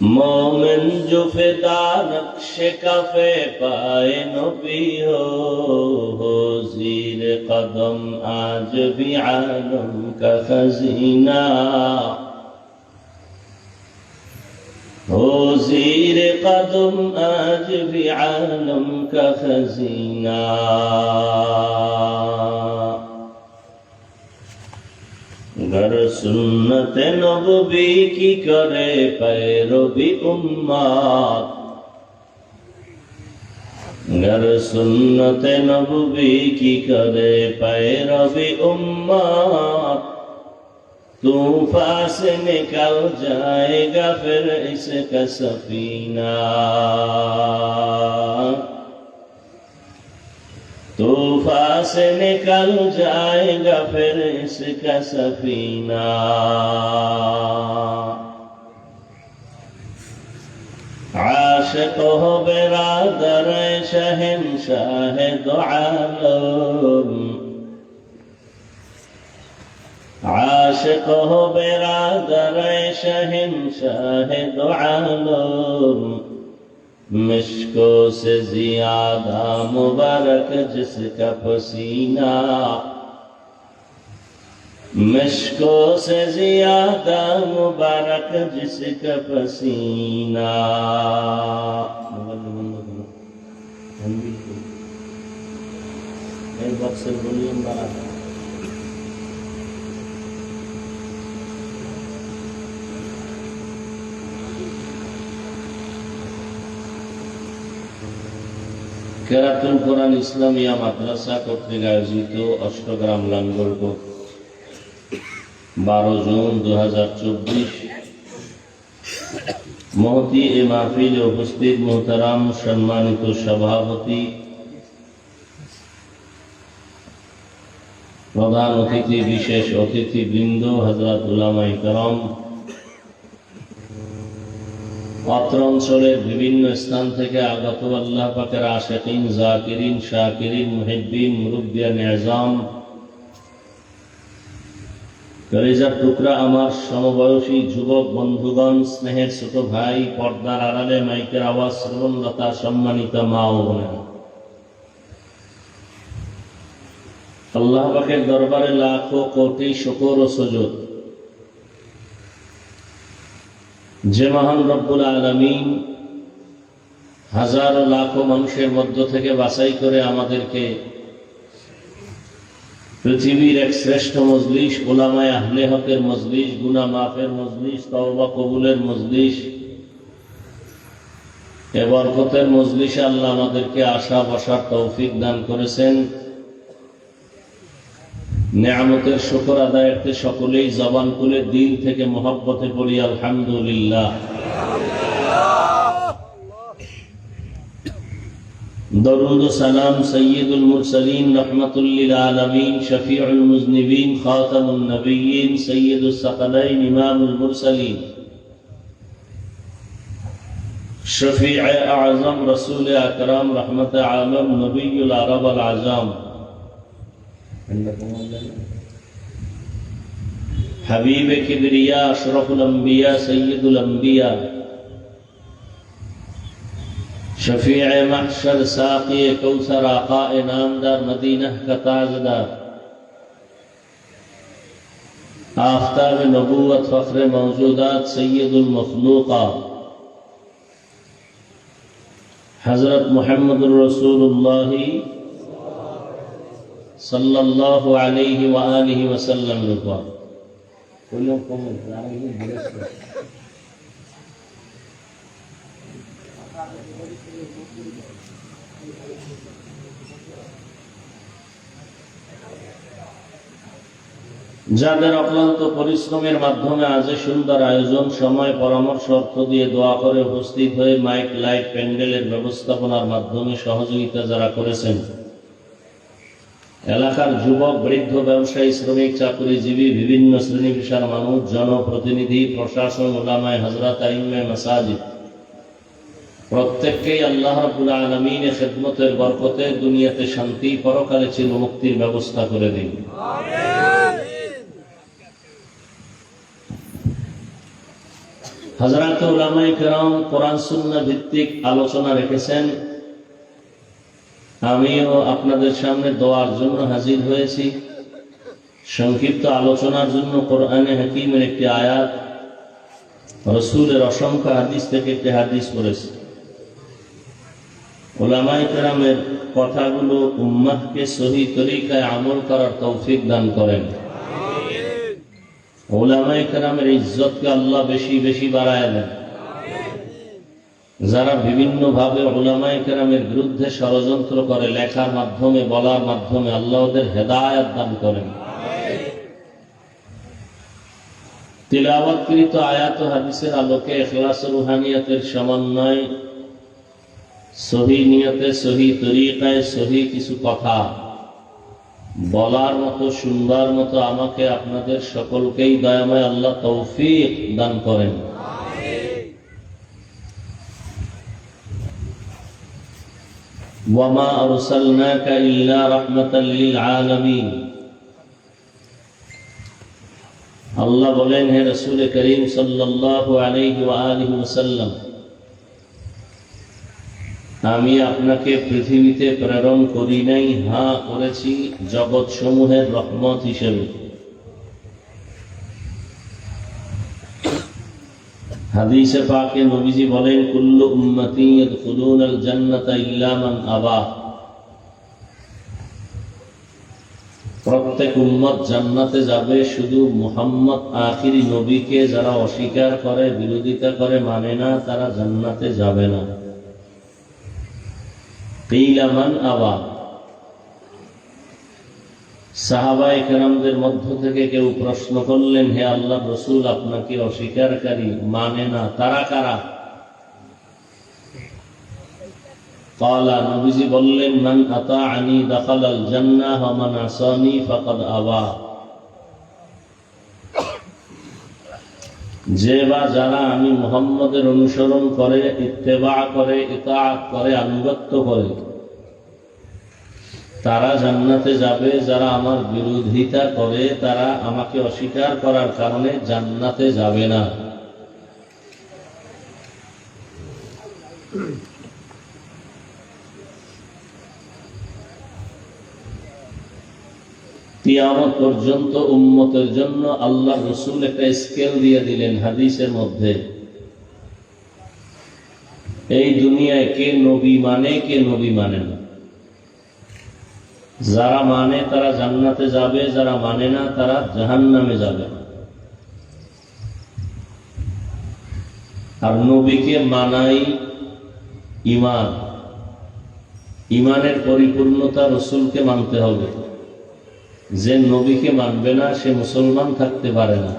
মোমেন জুফেদা নকশে cafe পায় নবী হো জির কদম আজ ভি আলম কা খজিনা। ہو زیر قدم آج بھی عالم کا का खजीना घर सुन्नत नबी की करे पैरवी उम्मत घर सुन्नत नबी की करे पैरवी उम्मत तूफा से निकल जाएगा फिर इसका सफीना तूफा से निकल जाएगा फिर इसका सफीना आशिक हो बिरादर शहनशाह दो आलम आशिक हो बिरादर शहनशाह दो आलम مشکوں سے زیادہ مبارک جس کا پسینہ۔ مشکوں سے زیادہ مبارک جس کا پسینہ۔ بولیے কেরাতুল কোরআন ইসলামিয়া মাদ্রাসা কর্তৃক আয়োজিত অষ্টগ্রাম লাঙ্গলকোট বারো জুন দু হাজার চব্বিশ। মহতি এ মাহফিলে উপস্থিত মোহতারাম সম্মানিত সভাপতি, প্রধান অতিথি, বিশেষ অতিথি বৃন্দ হজরত উলামাই করম অত্র অঞ্চলের বিভিন্ন স্থান থেকে আগত আল্লাহ পাকের আশেকিন, জাকিরিন, শাকিরিন, মুহিদ্দিন, মুরব্বিয়া, নিজাম। কলেজার টুকরা আমার সমবয়সী যুবক বন্ধুগণ, স্নেহের ছোট ভাই, পর্দার আড়ালে মাইকের আওয়াজ শ্রবণলতা সম্মানিত মা ও বোনেরা। আল্লাহ পাকের দরবারে লাখো কোটি শকর ও সজুদ। যে মহান রব্বুল আলমিন হাজারো লাখো মানুষের মধ্য থেকে বাছাই করে আমাদেরকে পৃথিবীর এক শ্রেষ্ঠ মজলিস, ওলামায় আহলে হকের মজলিস গুনা মাফের মজলিস, তওবা কবুলের মজলিস, এ বরকতের মজলিসে আল্লাহ আমাদেরকে আশা বসার তৌফিক দান করেছেন। নেয়ামতের শুকর আদায়ার্থে সকলেই জবান খুলে দিল থেকে মোহাব্বতে পড়ি আলহামদুলিল্লাহ। দরুদ সালাম সৈয়দুল মুরসালিন, রহমতুল্লিল আলমিন, শফিউল মুজনিবিন খাতামুল নবীন সৈয়দুল সকালাইন ইমামুল মুরসালিন। শফিع রসুল আকরাম, রহমত আলম নবীল আরব আল আজম। حبیب کبریا، اشرف الانبیاء، سید الانبیاء، شفیع محشر، ساقی کوثر آقا نامدار، مدینہ کا تاجدار، آفتاب نبوت، فخر موجودات، سید المخلوقات حضرت محمد الرسول اللہ যাদের অক্লান্ত পরিশ্রমের মাধ্যমে আজ সুন্দর আয়োজন, সময়, পরামর্শ, অর্থ দিয়ে দোয়া করে উপস্থিত হয়ে মাইক, লাইট, প্যান্ডেলের ব্যবস্থাপনার মাধ্যমে সহযোগিতা যারা করেছেন। এলাকার যুবক, বৃদ্ধ, ব্যবসায়ী, শ্রমিক, চাকরিজীবী, বিভিন্ন শ্রেণি পেশার মানুষ, জনপ্রতিনিধি, প্রশাসন ওলামায় হজরত আইমে প্রত্যেককেই আল্লাহ রাব্বুল আলমিনের খেদমতের বরকতে দুনিয়াতে শান্তি, পরকালে চির মুক্তির ব্যবস্থা করে দিন। হজরত উলামাই কেরাম কোরআন সুন্না ভিত্তিক আলোচনা রেখেছেন। আমিও আপনাদের সামনে দোয়ার জন্য হাজির হয়েছি। সংক্ষিপ্ত আলোচনার জন্য কোরআনে হাকিমের একটি আয়াত রসুলের অসংখ্য হাদিস থেকে একটি হাদিস করেছে ওলামাই কেরামের কথাগুলো উম্মাদকে সহি তরিকায় আমল করার তৌফিক দান করেন। ওলামাই কেরামের ইজ্জতকে আল্লাহ বেশি বেশি বাড়ায় দেন। যারা বিভিন্ন ভাবে ওলামাই কেরামের বিরুদ্ধে ষড়যন্ত্র করে, লেখার মাধ্যমে, বলার মাধ্যমে আল্লাহ ওদের হেদায়াত দান করেন। তিলাওয়াতকৃত আয়াত হাদিসের আলোকে এখলাস রুহানিয়াতের সমন্বয়, সহি নিয়তে, সহি তরিকায় সহি কিছু কথা বলার মতো, শুনবার মতো আমাকে আপনাদের সকলকেই দয়াময় আল্লাহ তৌফিক দান করেন। আরসালনাকা ইল্লা রাহমাতাল লিল আলামিন আল্লাহ বলেন, হে রাসূল করিম সাল্লাল্লাহু আলাইহি ওয়া আমি আপনাকে পৃথিবীতে প্রেরণ করি নাই হা করেছি জগৎ সমূহের রহমত হিসেবে। হাদিসে পাকে নবীজি বলেন, কুল্লু উম্মতি ইয়াদখুলুন আল জান্নাতা ইল্লা মান আবা। প্রত্যেক উম্মত জান্নাতে যাবে শুধু মুহাম্মদ আখিরি নবীকে যারা অস্বীকার করে, বিরোধিতা করে মানে না, তারা জান্নাতে যাবে না। কিলামান আবা। সাহাবাই কেরামদের মধ্য থেকে কেউ প্রশ্ন করলেন, হে আল্লাহ রসুল, আপনাকে অস্বীকারী মানে না, তারা কারা? কলা নবীজি বললেন, মান আতা আনি দখল আল জান্না হমান আসানি ফকদ আবা। যে বা যারা আমি মোহাম্মদের অনুসরণ করে, ইত্তেবা করে, ইতাআত করে, আনুগত্য করে তারা জান্নাতে যাবে, যারা আমার বিরোধিতা করে, তারা আমাকে অস্বীকার করার কারণে জান্নাতে যাবে না। কিয়ামত পর্যন্ত উম্মতের জন্য আল্লাহ রসুল একটা স্কেল দিয়ে দিলেন হাদিসের মধ্যে। এই দুনিয়ায় কে নবী মানে কে নবী মানে না। যারা মানে তারা জান্নাতে যাবে, যারা মানে না তারা জাহান নামে যাবে। আর নবীকে মানাই ইমান ইমানের পরিপূর্ণতা রসুলকে মানতে হবে। যে নবীকে মানবে না, সে মুসলমান থাকতে পারে না।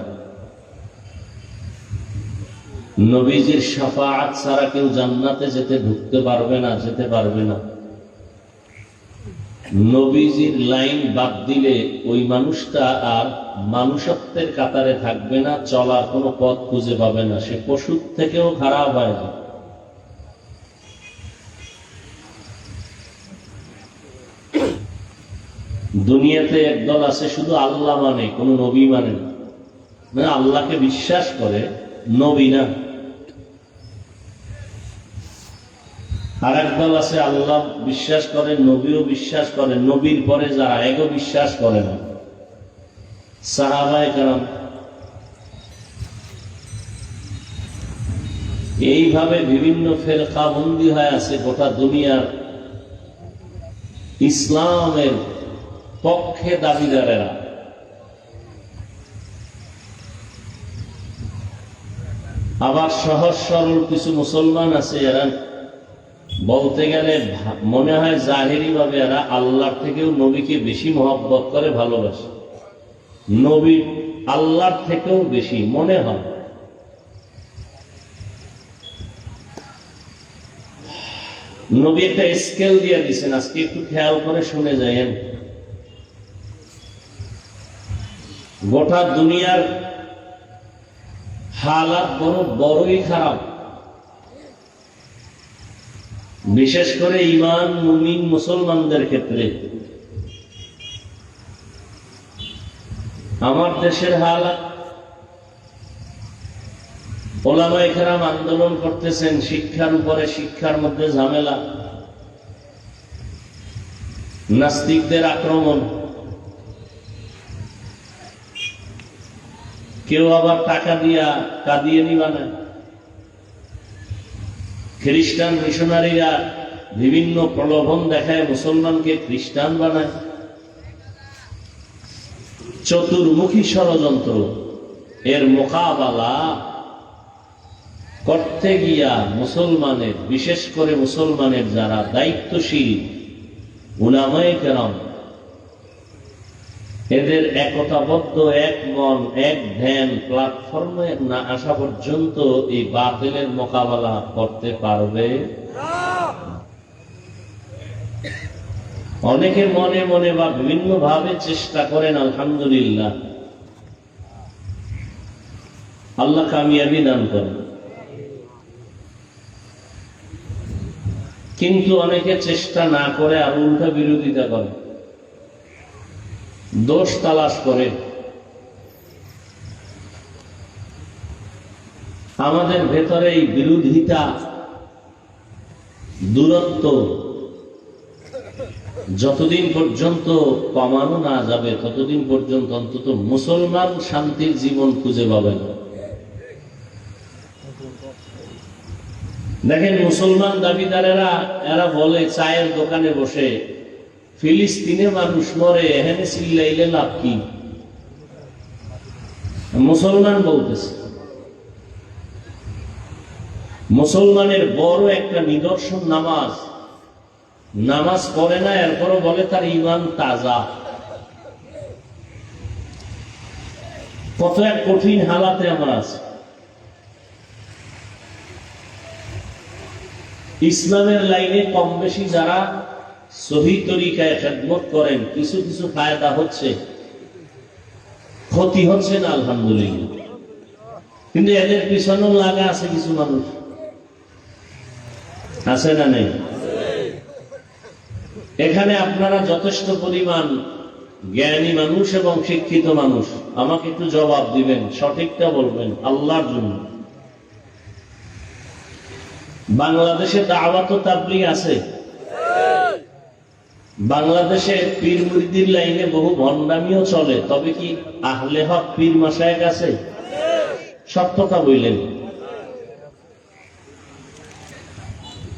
নবীজির সাফাআত ছাড়া কেউ জান্নাতে যেতে ঢুকতে পারবে না, যেতে পারবে না। নবীজির লাইন বাদ দিলে ওই মানুষটা আর মানুষত্বের কাতারে থাকবে না, চলার কোনো পথ খুঁজে পাবে না। সে পশুর থেকেও খারাপ হয় না। দুনিয়াতে একদল আছে, শুধু আল্লাহ মানে কোনো নবী মানে না। মানে আল্লাহকে বিশ্বাস করে নবী না। আর একদল আছে, আল্লাহ বিশ্বাস করে নবীও বিশ্বাস করে নবীর পরে যারা এগো বিশ্বাস করে না। সাহাবায় কারণ এইভাবে বিভিন্ন ফেরকা বন্দি হয়ে আছে গোটা দুনিয়ার ইসলামের পক্ষে দাবিদারেরা। আবার সহজ সরল কিছু মুসলমান আছে, এরা বলতে গেলে মনে হয় জাহেরি ভাবে এরা আল্লাহর থেকেও নবীকে বেশি মহব্বত করে, ভালোবাসে। নবী আল্লাহর থেকেও বেশি মনে হয়। নবী একটা স্কেল দিয়ে দিচ্ছেন আজকে একটু খেয়াল করে শুনে যায়েন গোটা দুনিয়ার হালাত বড়, বড়ই খারাপ। বিশেষ করে ইমান মুমিন, মুসলমানদের ক্ষেত্রে। আমার দেশের হালাত ওলামাই খেরাম আন্দোলন করতেছেন, শিক্ষার উপরে, শিক্ষার মধ্যে ঝামেলা। নাস্তিকদের আক্রমণ। কেউ আবার টাকা দিয়া কাদিয়ে বানায় খ্রিস্টান মিশনারিরা বিভিন্ন প্রলোভন দেখায় মুসলমানকে খ্রিস্টান বানায়। চতুর্মুখী ষড়যন্ত্র, এর মোকাবেলা করতে গিয়া মুসলমানের, বিশেষ করে মুসলমানের যারা দায়িত্বশীল, উলামায়ে কেরাম এদের একতাবদ্ধ, এক মন, এক ধ্যান প্ল্যাটফর্মে না আসা পর্যন্ত এই বাতিলের মোকাবেলা করতে পারবে। অনেকে মনে মনে বা বিভিন্ন ভাবে চেষ্টা করেন, আলহামদুলিল্লাহ। আল্লাহ কামিয়াবি দান করেন। কিন্তু অনেকে চেষ্টা না করে আর উল্টা বিরোধিতা করে। দোষ তালাশ করে। আমাদের ভেতরে এই বিরোধিতা, দূরত্ব যতদিন পর্যন্ত কমানো না যাবে, ততদিন পর্যন্ত অন্তত মুসলমান শান্তির জীবন খুঁজে পাবে না। দেখেন, মুসলমান দাবিদারেরা, এরা বলে, চায়ের দোকানে বসে ফিলিস্তিনে মানুষ মরে, এখানে চিল্লাইলে লাভ কি? মুসলমান বলতেছে। মুসলমানের বড় একটা নিদর্শন নামাজ। নামাজ পড়ে না, এরপরও বলে তার ইমান তাজা। কত এক কঠিন হালাতে আমরা আছি। ইসলামের লাইনে কম বেশি যারা সহি তরিকায় খেদমত করেন, কিছু কিছু ফায়দা হচ্ছে। ক্ষতি হচ্ছে না, আলহামদুলিল্লাহ। কিন্তু এদের পিছনেও লাগা আছে কিছু মানুষ। আছে না নেই? এখানে আপনারা যথেষ্ট পরিমাণ জ্ঞানী মানুষ এবং শিক্ষিত মানুষ। আমাকে একটু জবাব দিবেন, সঠিকটা বলবেন, আল্লাহর জন্য। বাংলাদেশে দাওয়াত তাবলিগ আছে। বাংলাদেশে পীর মুরিদির লাইনে বহু ভণ্ডামিও চলে, তবে কি আহলে হক পীর মাসায়ক আছে? সত্যতা বললেন।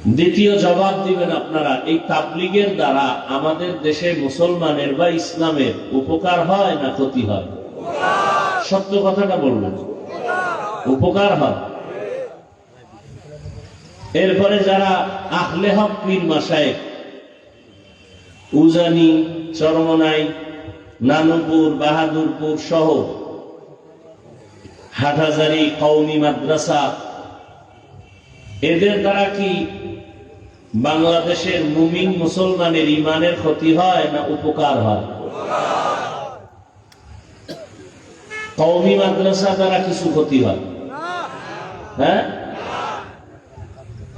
দ্বিতীয় জবাব দিবেন আপনারা, এই তাবলিগের দ্বারা আমাদের দেশে মুসলমানের বা ইসলামের উপকার হয় না ক্ষতি হয়? সত্য কথাটা বলবেন উপকার হয়। এরপরে যারা আহলে হক পীর মাসায় উজানি, চরমনাই, নানুপুর, বাহাদুরপুর সহ হাটহাজারি কৌমি মাদ্রাসা। এদের দ্বারা কি বাংলাদেশের মুমিন মুসলমানের ইমানের ক্ষতি হয় না উপকার হয়? কৌমি মাদ্রাসা দ্বারা কিছু ক্ষতি হয়? হ্যাঁ?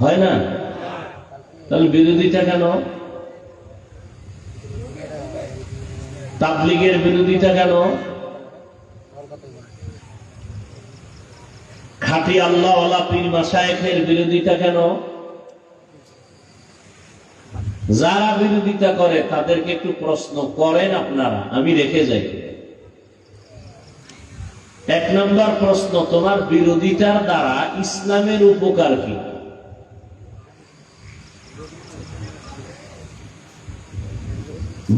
হয় না? তাহলে বিরোধিতা কেন? তাবলিগের বিরোধিতা কেন? খাটি আল্লাহ পীর মাসায়েখের বিরোধিতা কেন? যারা বিরোধিতা করে, তাদেরকে একটু প্রশ্ন করেন আপনারা, আমি রেখে যাই। এক নম্বর প্রশ্ন, তোমার বিরোধিতার দ্বারা ইসলামের উপকার কি?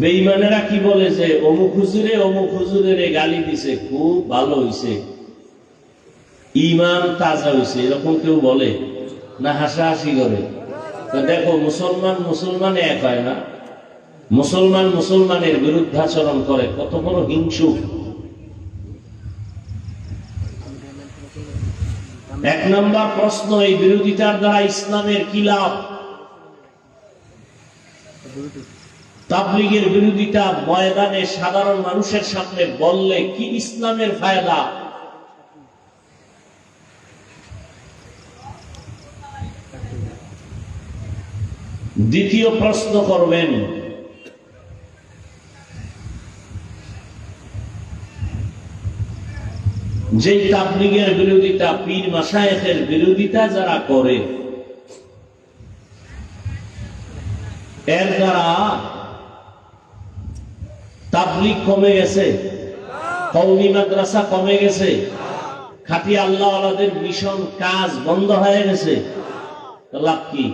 বেইমানেরা কি বলেছে? অমুক হুজুরে, অমুক হুজুরের গালি দিছে। খুব ভালো হইছে। ইমান তাজা হয়েছে এরকম কেউ বলে না, হাসাহাসি করে। দেখো, মুসলমান মুসলমানে এক হয় না। মুসলমান মুসলমানের বিরুদ্ধাচরণ করে, কত বড় হিংসুক এক নম্বর প্রশ্ন, এই বিরোধিতার দ্বারা ইসলামের কি লাভ? তাবলিগের বিরোধিতা ময়দানে সাধারণ মানুষের সামনে বললে কি ইসলামের ফায়দা? দ্বিতীয় প্রশ্ন করবেন। যে তাবলিগের বিরোধিতা, পীর মাসায়েখের বিরোধিতা যারা করে, এর দ্বারা তাবলিগ কমে গেছে। কৌমি মাদ্রাসা কমে গেছে। খাটি আল্লাহ আলাদের মিশন, কাজ বন্ধ হয়ে গেছে। লাভ কি?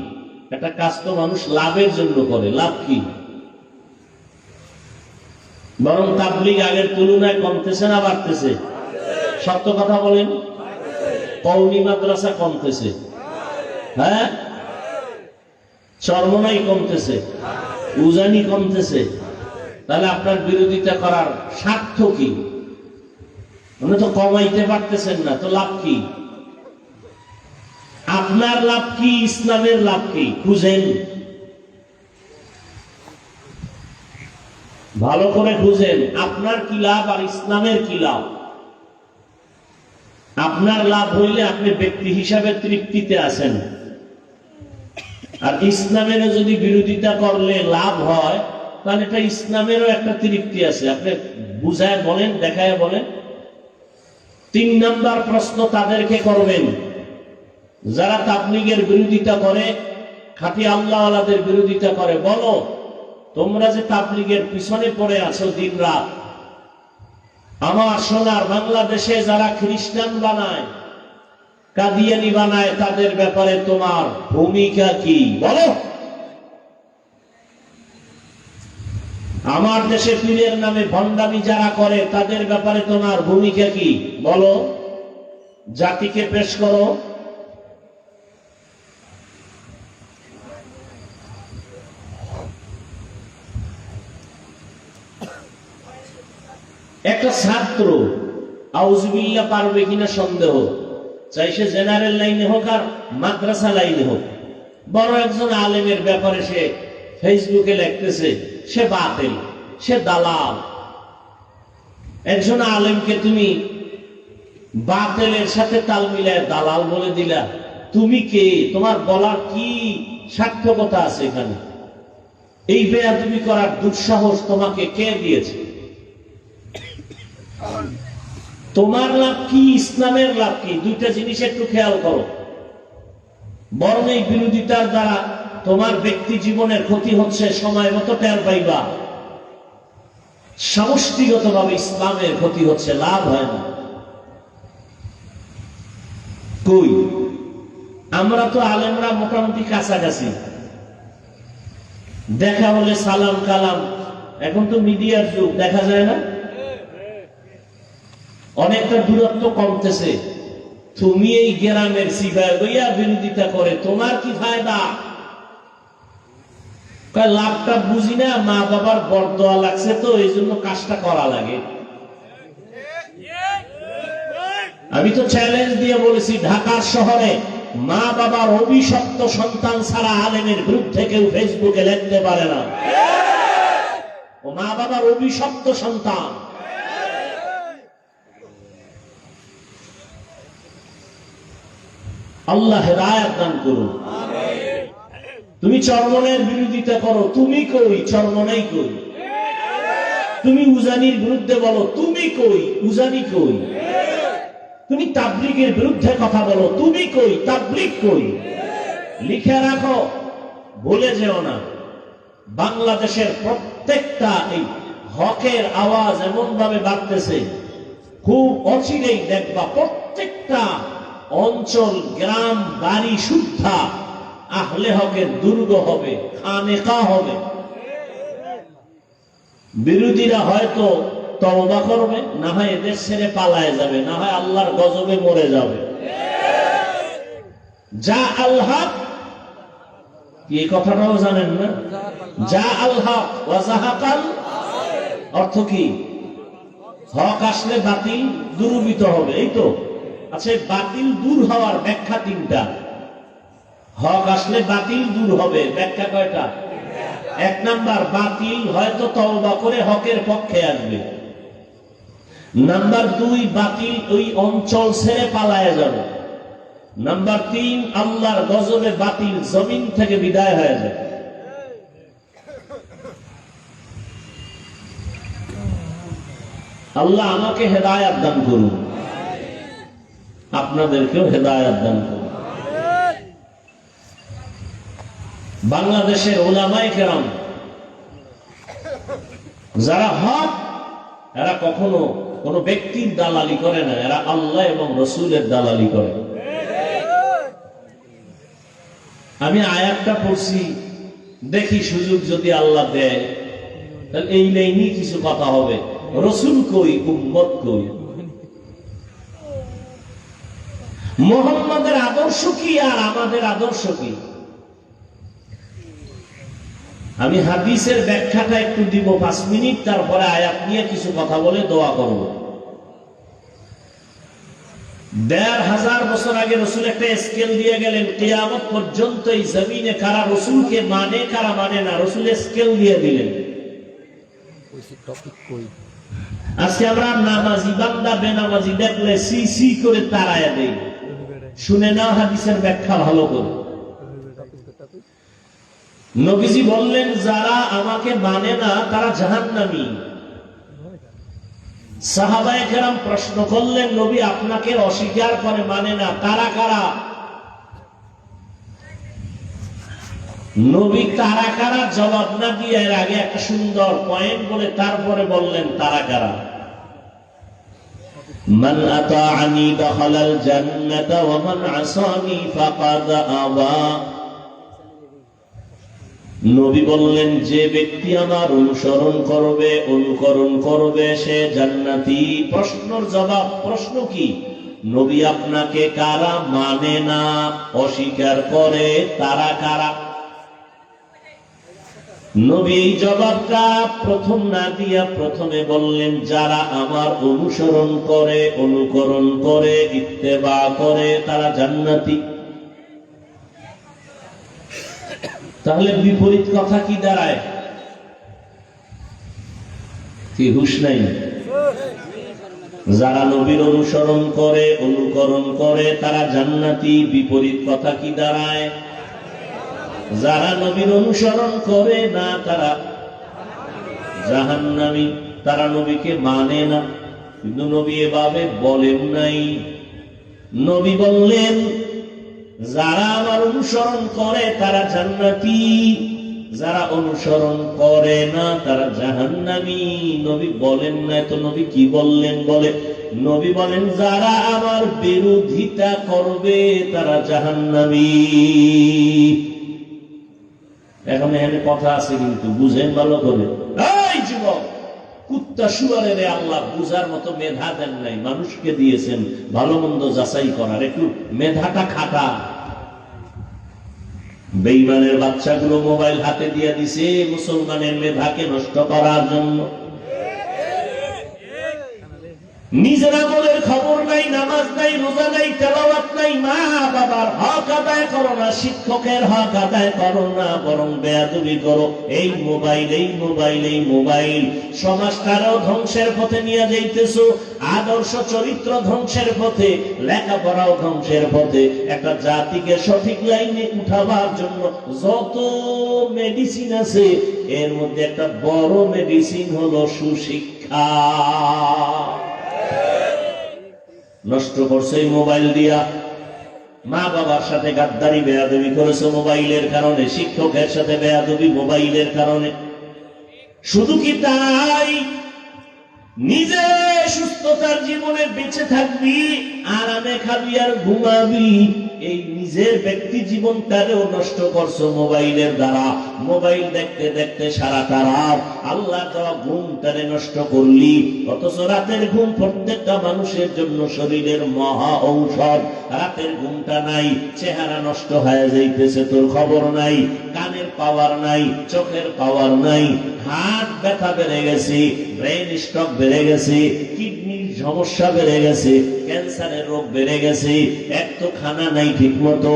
একটা কাজ তো মানুষ লাভের জন্য করে, লাভ কি? বরং তাবলিগ আগের তুলনায় কমতেছে না বাড়তেছে? সত্য কথা বলেন। কৌমি মাদ্রাসা কমতেছে। হ্যাঁ? চর্মনাই কমতেছে। উজানি কমতেছে। তাহলে আপনার বিরোধিতা করার স্বার্থ কি? উনি তো কমাইতে পারতেছেন না, তো লাভ কি? আপনার লাভ কি, ইসলামের লাভ কি? খুঁজেন। ভালো করে খুঁজেন, আপনার কি লাভ আর ইসলামের কি লাভ? আপনার লাভ হইলে আপনি ব্যক্তি হিসাবে তৃপ্তিতে আছেন। আর ইসলামের যদি বিরোধিতা করলে লাভ হয় তাহলে এটা ইসলামেরও একটা তৃপ্তি আছে। আপনি বুঝায় বলেন, দেখায় বলেন। তিন নাম্বার প্রশ্ন তাদেরকে করবেন। যারা তাবলিগের বিরোধিতা করে, খাটি আল্লাহ আলাদের বিরোধিতা করে, বলো, তোমরা যে তাবলিগের পিছনে পড়ে আছো দিন রাত, আমার সোনার বাংলাদেশে যারা খ্রিস্টান বানায়, কাদিয়ানি বানায়, তাদের ব্যাপারে তোমার ভূমিকা কি? বলো। আমার দেশে পীরের নামে ভণ্ডামি যারা করে, তাদের ব্যাপারে তোমার ভূমিকা কি? বলো। জাতিকে পেশ করো। একটা ছাত্র আউজবিল্লা পারবে কিনা সন্দেহ? চাই সে জেনারেল লাইনে হোক আর মাদ্রাসা লাইনে হোক। বড় একজন আলেমের ব্যাপারে সে ফেসবুকে লিখতেছে সে বাতিল, সে দালাল। একজন আলেমকে তুমি বাতেলের সাথে তাল মিলায় দালাল বলে দিলা। তুমি কে? তোমার বলার কি সার্থকতা আছে এখানে? এই বেয়া তুমি করার দুঃসাহস তোমাকে কে দিয়েছে? তোমার লাভ কি? ইসলামের লাভ কি? দুইটা জিনিস একটু খেয়াল করো। বরং এই বিরোধিতার দ্বারা তোমার ব্যক্তি জীবনের ক্ষতি হচ্ছে সময় মতো টের পাইবা। সমষ্টিগত ভাবে ইসলামের ক্ষতি হচ্ছে, লাভ হয় না। কই? আমরা তো আলেমরা মোটামুটি কাছাকাছি। দেখা হলে সালাম কালাম। এখন তো মিডিয়ার যুগ, দেখা যায় না? অনেকটা দূরত্ব কমতেছে। তুমি এই গ্রামের গইয়া বিরোধিতা করে, তোমার কি ফায়দা? লাভটা বুঝি না, মা বাবার বরদোয়া লাগছে তো, এই জন্য কাজটা করা লাগে। আমি তো চ্যালেঞ্জ দিয়ে বলেছি, ঢাকার শহরে মা বাবার অভিশপ্ত সন্তান ছাড়া আলেমের বিরুদ্ধে কেউ ফেসবুকে লিখতে পারে না। ও মা বাবার অভিশপ্ত সন্তান। আল্লাহ হেদায়াত দান করুন। তুমি চরমনের বিরোধিতা করো, তুমি কই? চরমনাই কই? তুমি উজানির বিরুদ্ধে বলো, তুমি কই? উজানি কই? তুমি তাবলিগের বিরুদ্ধে কথা বলো, তুমি কই? তাবলিগ কই? লিখে রাখো, ভুলে যেও না। বাংলাদেশের প্রত্যেকটা এই হকের আওয়াজ এমন ভাবে বাড়তেছে, খুব অচিরেই দেখবা প্রত্যেকটা অঞ্চল, গ্রাম, বাড়ি শুদ্ধা। আহলে হকের দুর্গ হবে, খানেকা হবে। বিরোধীরা হয়তো তওবা করবে, না হয় এদের ছেড়ে পালায় যাবে, না হয় আল্লাহর গজবে মরে যাবে। যা আল্লাহ এই কথাটাও জানেন না? যা আল্লাহ অর্থ কি? হক আসলে বাতিল দুরুবিত হবে, এই তো? আচ্ছা বাতিল দূর হওয়ার ব্যাখ্যা তিনটা। হক আসলে বাতিল দূর হবে। ব্যাখ্যা কয়টা? এক নাম্বার, বাতিল হয়তো তওবা করে হকের পক্ষে আসবে। নাম্বার দুই, বাতিল ওই অঞ্চল ছেড়ে পালায় যাবে। নাম্বার তিন, আল্লাহর গজবে বাতিল জমিন থেকে বিদায় হয়ে যাবে। আল্লাহ আমাকে হেদায়াত দান করুন। আপনাদেরকেও হেদায়াত দান করুন। বাংলাদেশের ওলামাই কেরাম, যারা হক, এরা কখনো কোন ব্যক্তির দালালি করে না, এরা আল্লাহ এবং রসুলের দালালি করে। আমি আয়াতটা পড়ছি, দেখি সুযোগ যদি আল্লাহ দেয়, তাহলে এই লাইনই কিছু কথা হবে। রসুল কই, উম্মত কই? মোহাম্মদের আদর্শ কি আর আমাদের আদর্শ কি? আমি হাদিসের ব্যাখ্যাটা একটু দিব পাঁচ মিনিট তারপরে আয়াত নিয়ে কিছু কথা বলে দোয়া করব। দেড় হাজার বছর আগে রসুল একটা স্কেল দিয়ে গেলেন কেয়ামত পর্যন্ত এই জমিনে কারা রসুলকে মানে কারা মানে না রসুল স্কেল দিয়ে দিলেন। আজকে আমরা নামাজি বান্দা বেনামাজি দেখলে সি সি করে তারায় দেই। শুনে নাও হাদিসের ব্যাখ্যা ভালো করে। নবীজি বললেন যারা আমাকে মানে না তারা জাহান্নামী সাহাবায়ে কেরাম প্রশ্ন করলেন নবী আপনাকে অস্বীকার করে মানে না তারা কারা নবী তারা কারা জবাব না দিয়ে এর আগে একটা সুন্দর পয়েন্ট বলে তারপরে বললেন তারা কারা من أطاعني دخل الجنة ومن عصاني فقد أبى নবী বললেন, যে ব্যক্তি আমার অনুসরণ করবে, অনুকরণ করবে, সে জান্নাতি। প্রশ্নর জবাব, প্রশ্ন কি? নবী আপনাকে কারা মানে না, অস্বীকার করে, তারা কারা? নবী এই জবাবটা প্রথম না দিয়া প্রথমে বললেন, যারা আমার অনুসরণ করে, অনুকরণ করে, ইত্তেবা করে, তারা জান্নাতি। তাহলে বিপরীত কথা কি দাঁড়ায়? কি হুশ নাই? যারা নবীর অনুসরণ করে, অনুকরণ করে, তারা জান্নাতি বিপরীত কথা কি দাঁড়ায়? যারা নবীর অনুসরণ করে না, তারা জাহান্নামী। তারা নবীকে মানে না। কিন্তু নবী এভাবে বলেন নাই। নবী বললেন যারা আমার অনুসরণ করে, তারা জান্নাতি। যারা অনুসরণ করে না, তারা জাহান্নামি। নবী বলেন না তো নবী কি বললেন বলে? নবী বলেন, যারা আমার বিরোধিতা করবে, তারা জাহান্নামি। এখন এখানে কথা আছে কিন্তু, বুঝেন ভালো করে। এই যুবক, কুত্তা আল্লাহ, বুঝার মতো মেধা দেন নাই। মানুষকে দিয়েছেন ভালো মন্দ যাচাই করার। একটু মেধাটা খাটা বেইমানের বাচ্চাগুলো মোবাইল হাতে দিয়ে দিছে মুসলমানের মেধাকে নষ্ট করার জন্য। নিজের আমলের খবর নাই, নামাজ নাই, রোজা নাই, তেলাওয়াত নাই, মা বাবার হক আদায় করো না, শিক্ষকের হক আদায় করো না, বরং বেয়াদবি করো। এই মোবাইল এই মোবাইল এই মোবাইল। সমাজটারও ধ্বংসের পথে নিয়ে যাইতেছো, আদর্শ চরিত্র ধ্বংসের পথে, লেখাপড়াও ধ্বংসের পথে। একটা জাতিকে সঠিক লাইনে উঠাবার জন্য যত মেডিসিন আছে, এর মধ্যে একটা বড় মেডিসিন হলো সুশিক্ষা। নষ্ট করছে মোবাইল দিয়া। মা বাবার সাথে গাদ্দারি, বেয়াদবি করেছে মোবাইলের কারণে, শিক্ষকের সাথে বেয়াদবি মোবাইলের কারণে। শুধু কি তাই? নিজে সুস্থতার জীবনে বেঁচে থাকবি, আরামে খাবি আর ঘুমাবি। এই নিজের ব্যক্তি জীবনটারেও নষ্ট করছ মোবাইলের দ্বারা। মোবাইল দেখতে দেখতে সারাটা রাত আল্লাহ দেওয়া ঘুমটারে নষ্ট করলি। অথচ রাতের ঘুম প্রত্যেকটা মানুষের জন্য শরীরের মহা ঔষধ। রাতের ঘুমটা নাই, চেহারা নষ্ট হয়ে যাইতেছে, তোর খবর নাই, কানের পাওয়ার নাই, চোখের পাওয়ার নাই। হাত ব্যথা বেড়ে গেছে ব্রেন স্ট্রক বেড়ে গেছে কিডনির সমস্যা বেড়ে গেছে ক্যান্সারের রোগ বেড়ে গেছে এক তো খানা নাই ঠিক মতো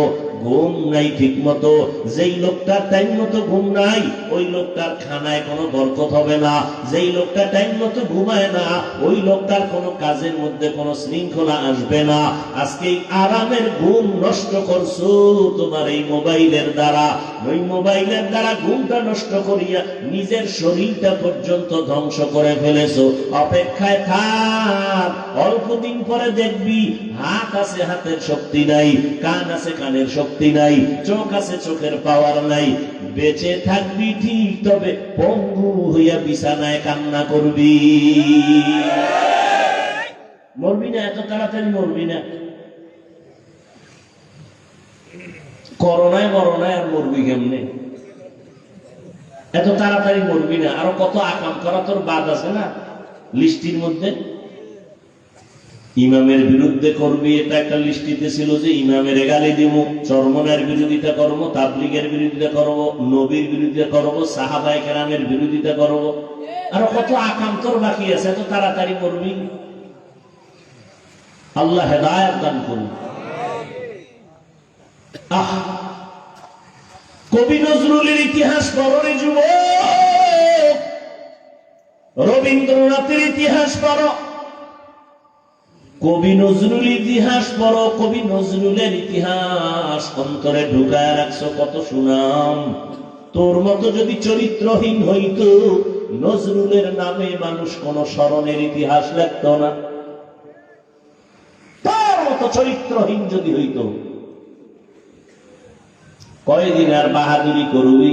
ঘুম নাই ঠিক মতো যেই লোকটার টাইম মতো ঘুম নাই, ওই লোকটার খানায় কোনো বরকত হবে না। যেই লোকটা টাইম মতো ঘুমায় না, ওই লোকটার কোনো কাজের মধ্যে কোনো শৃঙ্খলা আসবে না। আজকে আরামের ঘুম নষ্ট করছ তোমার এই মোবাইলের দ্বারা। ওই মোবাইলের দ্বারা ঘুমটা নষ্ট করিয়া নিজের শরীরটা পর্যন্ত ধ্বংস করে ফেলেছো। অপেক্ষায় থাক, অল্প দিন পরে দেখবি হাত আছে হাতের শক্তি নাই, কান আছে কানের শক্তি নাই, চোখ আছে চোখের পাওয়ার নাই। বেঁচে থাকবি ঠিক, তবে পঙ্গু হইয়া বিছানায় কান্না করবি। মরবি না, এত তাড়াতাড়ি মরবি না। করোনায় মরনায় আর মরবি কেমনে? এত তাড়াতাড়ি মরবি না, আরও কত আকাম করা তোর বাদ আছে না, লিস্টির মধ্যে? ইমামের বিরুদ্ধে করবি এটা একটা লিস্টিতে ছিল যে ইমামের গালি দিব চরমনের বিরোধিতা করব, তাবলিগের বিরোধিতা করব, নবীর বিরোধিতা করব সাহাবাই কেরামের বিরোধিতা করব। আরও কত আকাম তোর বাকি আছে, এত তাড়াতাড়ি করবি? আল্লাহ হেদায়ত দান করুন। আহ! কবি নজরুলের ইতিহাস পড়রে যুব রবীন্দ্রনাথের ইতিহাস পড়ো। কবি নজরুল ইতিহাস বড় কবি নজরুলের ইতিহাস। অন্তরে ঢুকায় রাখছো কত সুনাম। তোর মতো যদি চরিত্রহীন হইতো, নজরুলের নামে মানুষ কোন স্মরণের ইতিহাস লিখত না। তার মতো চরিত্রহীন যদি হইতো, কয়দিন আর বাহাদুরি করবি?